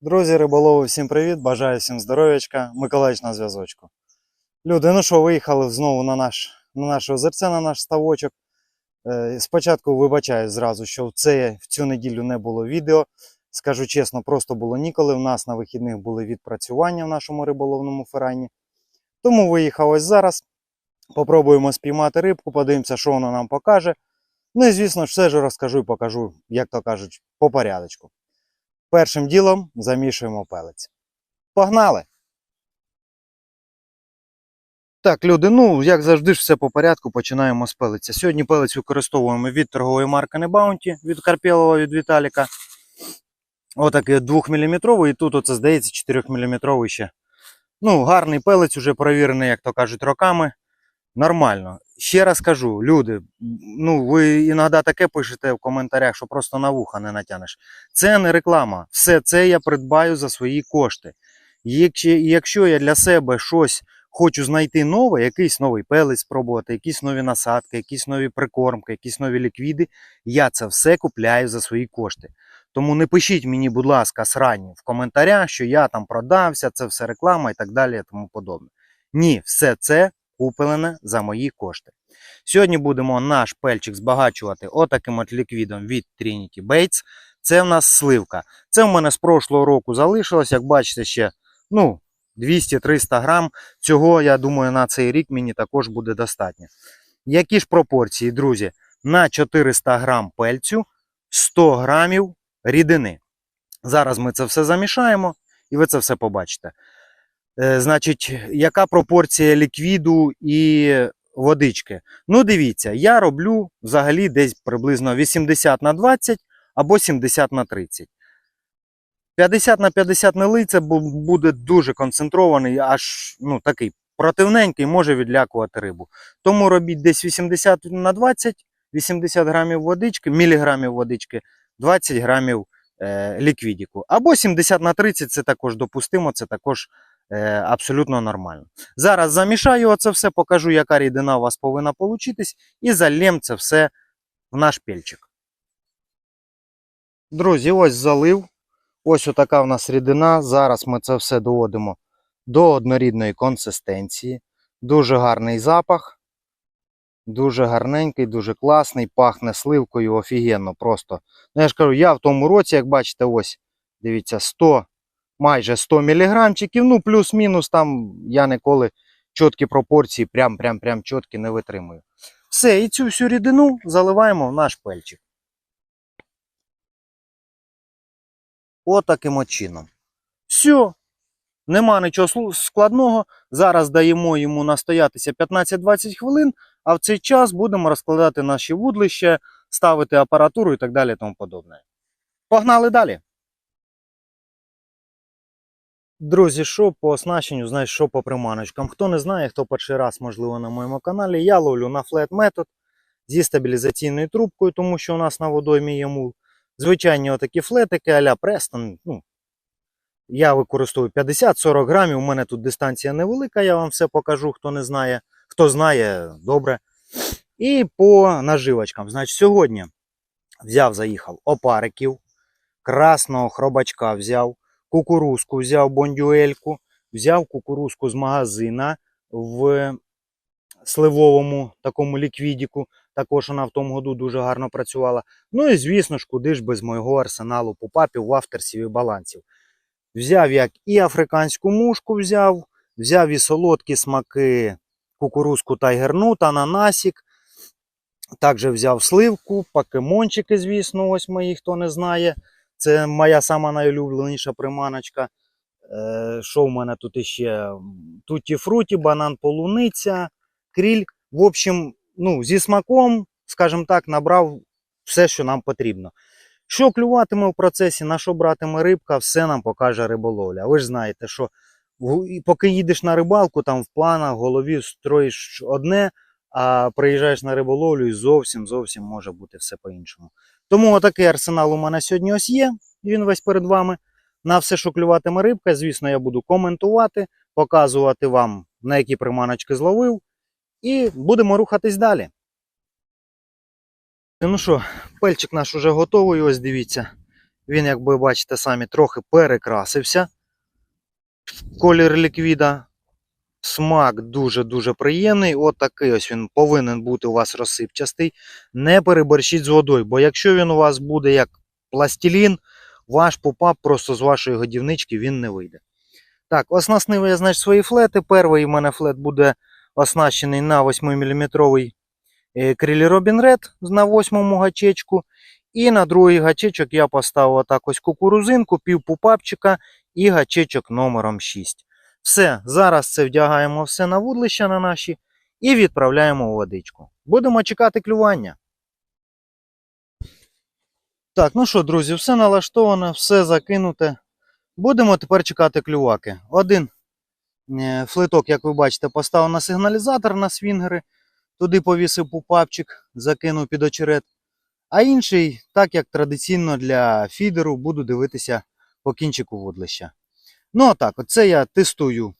Друзі, риболови, всім привіт! Бажаю всім здоров'ячка. Миколаївич на зв'язочку. Люди, ну що, виїхали знову на наш, на наше озерце, на наш ставочок. Е, спочатку вибачаю зразу, що в, це, в цю неділю не було відео. Скажу чесно, просто було ніколи. У нас на вихідних були відпрацювання в нашому риболовному ферані. Тому виїхав ось зараз. Попробуємо спіймати рибку, подивимося, що вона нам покаже. Ну і звісно, все ж розкажу і покажу, як то кажуть, по порядочку. Першим ділом замішуємо пелець. Погнали! Так, люди, ну, як завжди ж все по порядку, починаємо з пелиця. Сьогодні пелець використовуємо від торгової марки Небаунті, від Карпєлова, від Віталіка. Отакий 2 мм, і тут оце здається 4 мм ще. Ну, гарний пелець, уже провірений, як то кажуть, роками. Нормально. Ще раз кажу, люди, ну ви іноді таке пишете в коментарях, що просто на вуха не натянеш. Це не реклама. Все це я придбаю за свої кошти. Якщо, якщо я для себе щось хочу знайти нове, якийсь новий пелець спробувати, якісь нові насадки, якісь нові прикормки, якісь нові ліквіди, я це все купляю за свої кошти. Тому не пишіть мені, будь ласка, срані в коментарях, що я там продався, це все реклама і так далі і тому подобне. Ні, все це куплене за мої кошти. Сьогодні будемо наш пельчик збагачувати отаким от ліквідом від Trinity Baits. Це в нас сливка. Це в мене з прошлого року залишилось, як бачите, ще ну, 200-300 грам. Цього, я думаю, на цей рік мені також буде достатньо. Які ж пропорції, друзі? На 400 грам пельцю 100 грамів рідини. Зараз ми це все замішаємо і ви це все побачите. Е, значить, яка пропорція ліквіду і водички? Ну, дивіться, я роблю взагалі десь приблизно 80 на 20 або 70 на 30. 50 на 50 не лий, це буде дуже концентрований, аж ну, такий противненький, може відлякувати рибу. Тому робіть десь 80 на 20, 80 грамів водички, міліграмів водички, 20 грамів е, ліквідіку. Або 70 на 30 це також допустимо, це також е, абсолютно нормально. Зараз замішаю оце все, покажу, яка рідина у вас повинна получитись, і залєм це все в наш пельчик. Друзі, ось залив. Ось отака в нас рідина. Зараз ми це все доводимо до однорідної консистенції. Дуже гарний запах. Дуже гарненький, дуже класний, пахне сливкою офігенно просто. Ну, я ж кажу, я в тому році, як бачите, ось, дивіться, 100, майже 100 міліграмчиків, ну плюс-мінус, там я ніколи чіткі пропорції, прям прям прям чіткі не витримую. Все, і цю всю рідину заливаємо в наш пельчик. Отаким от чином. Все. Нема нічого складного. Зараз даємо йому настоятися 15-20 хвилин, а в цей час будемо розкладати наші вудлища, ставити апаратуру і так далі і тому подобне. Погнали далі. Друзі, що по оснащенню, знаєш, що по приманочкам. Хто не знає, хто перший раз, можливо, на моєму каналі, я ловлю на флет метод зі стабілізаційною трубкою, тому що у нас на водоймі є мул. Звичайні отакі флетики а-ля Престон. Ну, я використовую 50-40 грамів. У мене тут дистанція невелика, я вам все покажу, хто не знає. Хто знає, добре. І по наживочкам. Значить, сьогодні взяв, заїхав опариків, красного хробачка взяв, кукурузку взяв бондюельку, взяв кукурузку з магазина в сливовому такому ліквідіку. Також вона в тому году дуже гарно працювала. Ну і звісно ж, куди ж без моєго арсеналу попапів, вафтерсів і балансів. Взяв як і африканську мушку взяв, взяв і солодкі смаки кукурузку тайгернут, ананасік. Також взяв сливку, покемончики, звісно, ось мої, хто не знає. Це моя сама найулюбленіша приманочка. Е, що в мене тут іще? Туті фруті, банан полуниця, кріль. В общем, ну, зі смаком, скажімо так, набрав все, що нам потрібно. Що клюватиме в процесі, на що братиме рибка, все нам покаже риболовля. Ви ж знаєте, що поки їдеш на рибалку, там в планах, в голові строїш одне, а приїжджаєш на риболовлю і зовсім зовсім може бути все по-іншому. Тому отакий арсенал у мене сьогодні ось є. Він весь перед вами. На все, що рибка, звісно, я буду коментувати, показувати вам, на які приманочки зловив. І будемо рухатись далі. Ну що, пельчик наш уже готовий, ось дивіться. Він, як ви бачите самі, трохи перекрасився. Колір ліквіда. Смак дуже-дуже приємний. От такий ось він повинен бути у вас розсипчастий. Не переборщіть з водою, бо якщо він у вас буде як пластилін, ваш попап просто з вашої годівнички він не вийде. Так, оснастив я, значить, свої флети. Перший у мене флет буде оснащений на 8-мм крилі Robin Red на 8-му гачечку. І на другий гачечок я поставив отак ось кукурузинку, пів пупапчика і гачечок номером 6. Все, зараз це вдягаємо все на вудлища на наші і відправляємо у водичку. Будемо чекати клювання. Так, ну що, друзі, все налаштовано, все закинуте. Будемо тепер чекати клюваки. Один е, флиток, як ви бачите, поставив на сигналізатор на свінгери. Туди повісив пупапчик, закинув під очерет. А інший, так як традиційно для фідеру, буду дивитися по кінчику вудлища. Ну, отак, оце я тестую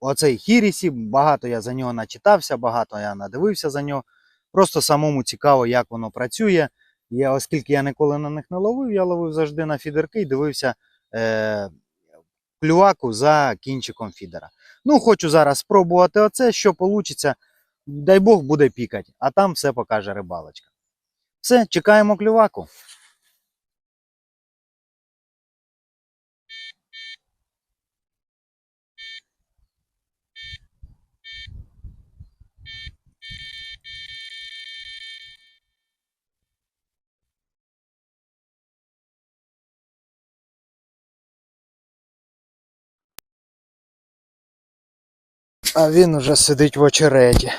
оцей Хірісі. Багато я за нього начитався, багато я надивився за нього. Просто самому цікаво, як воно працює. Я, оскільки я ніколи на них не ловив, я ловив завжди на фідерки і дивився е, клюваку за кінчиком фідера. Ну, хочу зараз спробувати оце, що вийде. Дай Бог буде пікати, а там все покаже рибалочка. Все, чекаємо клюваку. А він уже сидить в очереті.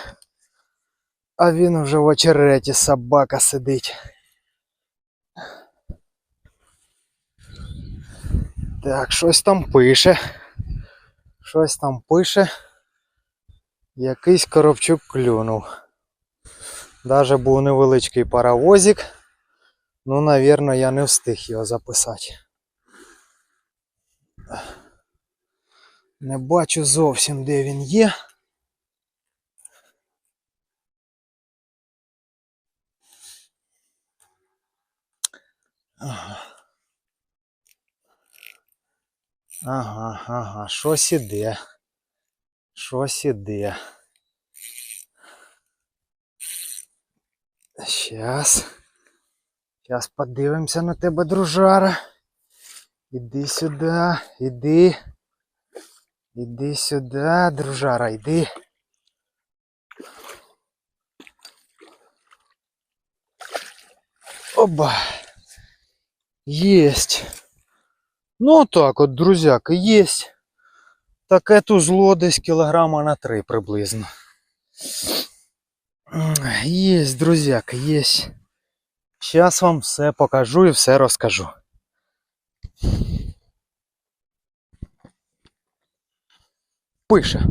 А він уже в очереті, собака сидить. Так, щось там пише. Щось там пише. Якийсь коробчук клюнув. Даже був невеличкий паровозик. Ну, навірно, я не встиг його записати. Не бачу зовсім, де він є. Ага. Ага, щось іде. Щось іде. Щас. Щас подивимося на тебе, дружара. Іди сюди, іди. Іди сюди, дружара, іди. Оба. Есть. Ну так от, друзяки, есть. Таке тузло десь кілограма на три приблизно. Есть, друзяки, есть. Сейчас вам все покажу і все розкажу. Пише.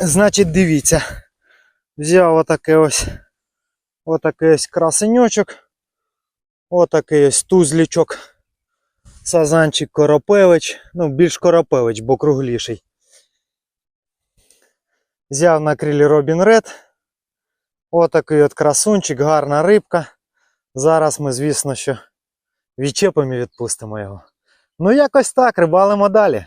Значить, дивіться. Взяв отаке ось отакий ось красеньочок. Отакий ось тузлічок. Сазанчик Коропевич. Ну, більш Коропевич, бо кругліший. Взяв на крилі Робін Ред. Отакий от красунчик, гарна рибка. Зараз ми, звісно, що відчепимо і відпустимо його. Ну, якось так, рибалимо далі.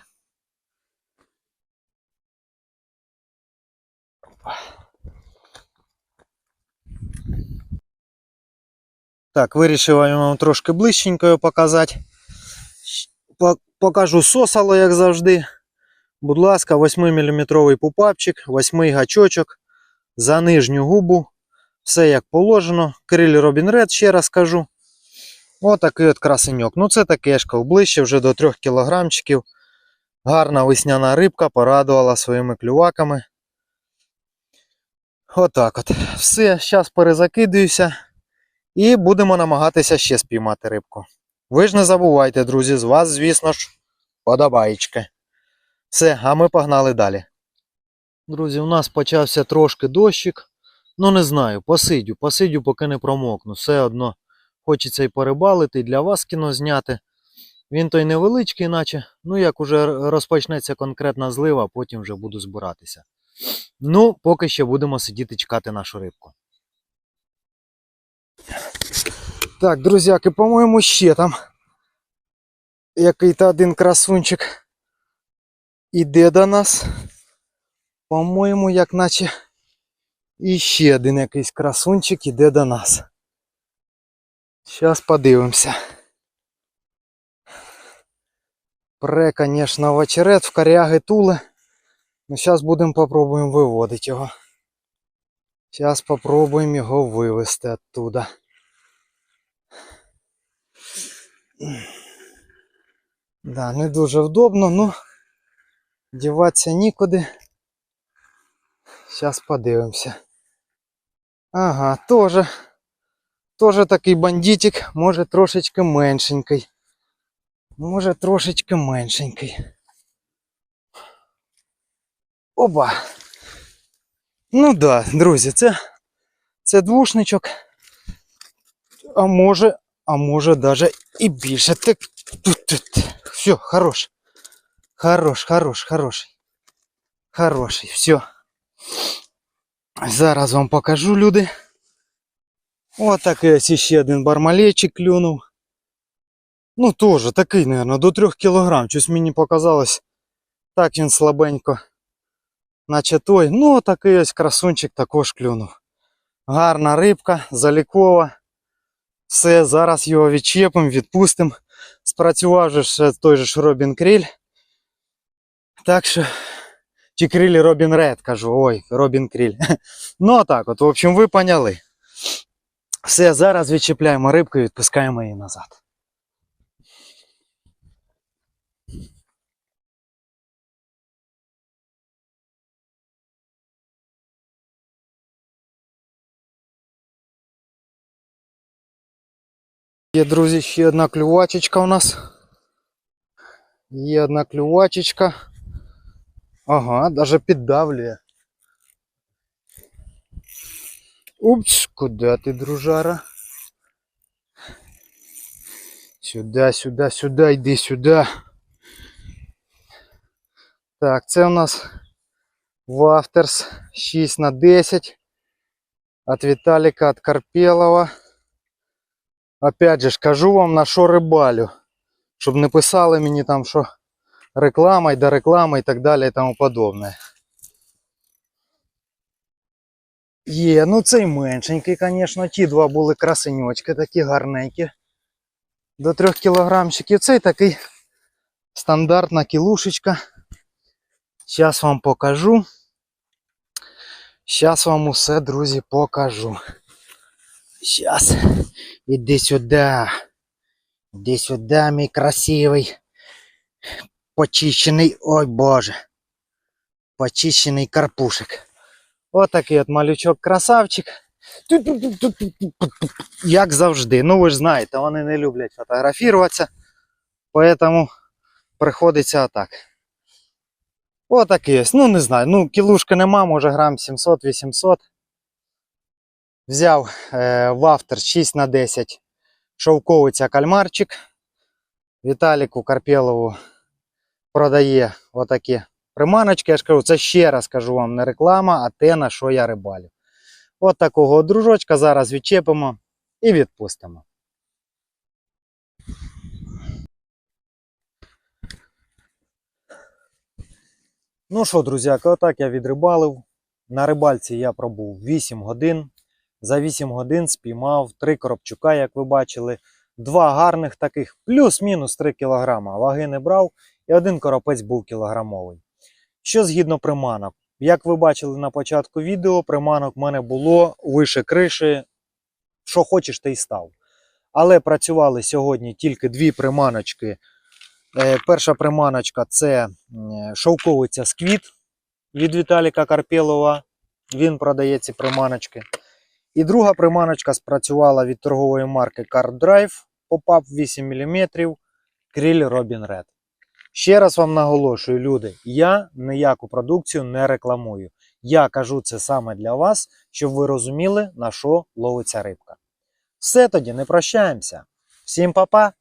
Так, вирішив вам трошки ближченько його показати. Покажу сосало, як завжди. Будь ласка, 8-мм пупапчик, 8 гачочок за нижню губу. Все як положено. Криль Робін Ред, ще раз кажу. Отакий от красеньок. Ну це таке ж ближче вже до 3 кілограмчиків. Гарна весняна рибка порадувала своїми клюваками. Отак от. Все, зараз перезакидуюся. І будемо намагатися ще спіймати рибку. Ви ж не забувайте, друзі, з вас, звісно ж, подобаєчки. Все, а ми погнали далі. Друзі, у нас почався трошки дощик. Ну, не знаю, посидю, посидю, поки не промокну. Все одно хочеться і порибалити, і для вас кіно зняти. Він той невеличкий, наче. Ну, як уже розпочнеться конкретна злива, потім вже буду збиратися. Ну, поки ще будемо сидіти чекати нашу рибку. Так, друзяки, по-моєму, ще там який-то один красунчик іде до нас. По-моєму, як наче іще один якийсь красунчик іде до нас. Зараз подивимося. Пре, конечно, в очерет, в коряги туле. Ну, зараз будемо попробуємо виводити його. Зараз попробуємо його вивести оттуда. Да, не дуже вдобно, ну діватися нікуди. Зараз подивимося. Ага, тоже. Тоже такий бандитик, може трошечки меншенький. Може трошечки меншенький. Оба. Ну да, друзі, це, це двушничок. А може, а може даже і більше. Так, тут, тут. Все, хорош. Хорош, хорош, хороший. Хороший, все. Зараз вам покажу, люди. Ось такий ось ще один бармалейчик клюнув. Ну, теж такий, мабуть, до 3 кг. Щось мені показалось. Так він слабенько. Наче той. Ну, такий ось красунчик також клюнув. Гарна рибка, залікова. Все, зараз його відчепимо, відпустимо. Спрацював ще той же ж Робін Кріль. Так що. Чи крилі Робін Ред, кажу. Ой, Робін Кріль. Ну, так от, в общем, ви поняли. Все, зараз відчіпляємо рибку і відпускаємо її назад. Є, друзі, ще одна клювачечка у нас. Є одна клювачечка. Ага, даже піддавлює. Упс, куди ти, дружара? Сюди, сюди, сюди, йди сюди. Так, це у нас Вафтерс 6 на 10 от Виталика от Карпелова. Опять же ж кажу вам на що рибалю. Щоб не писали мені там, що реклама і до реклами і так далі і тому подобне. Є, ну цей меншенький, звісно, ті два були красеньочки, такі гарненькі. До 3 кілограмчиків. Цей такий стандартна кілушечка. Зараз вам покажу. Зараз вам усе, друзі, покажу. Зараз. Іди сюди. Іди сюди, мій красивий. Почищений, ой боже. Почищений карпушек. Отакий от малючок красавчик. Як завжди. Ну ви ж знаєте, вони не люблять фотографуватися. Поэтому приходиться отак. Отакий ось. Ну не знаю. Ну, кілушки нема, може грам 700-800. Взяв е, в автор 6 на 10 шовковиця кальмарчик. Віталіку Карпєлову продає отакі приманочки. Я ж кажу, це ще раз кажу вам не реклама, а те, на що я рибалю. От такого дружочка зараз відчепимо і відпустимо. Ну що, друзяки, отак я відрибалив. На рибальці я пробув 8 годин. За 8 годин спіймав 3 коробчука, як ви бачили. Два гарних таких, плюс-мінус 3 кг. Ваги не брав, і один коропець був кілограмовий. Що згідно приманок, як ви бачили на початку відео, приманок в мене було вище криші, що хочеш, ти й став. Але працювали сьогодні тільки дві приманочки. Е, Перша приманочка це шовковиця сквіт від Віталіка Карпєлова. Він продає ці приманочки. І друга приманочка спрацювала від торгової марки Card Drive, попав 8 мм, кріль Robin Red. Ще раз вам наголошую, люди, я ніяку продукцію не рекламую. Я кажу це саме для вас, щоб ви розуміли, на що ловиться рибка. Все тоді, не прощаємося. Всім па-па!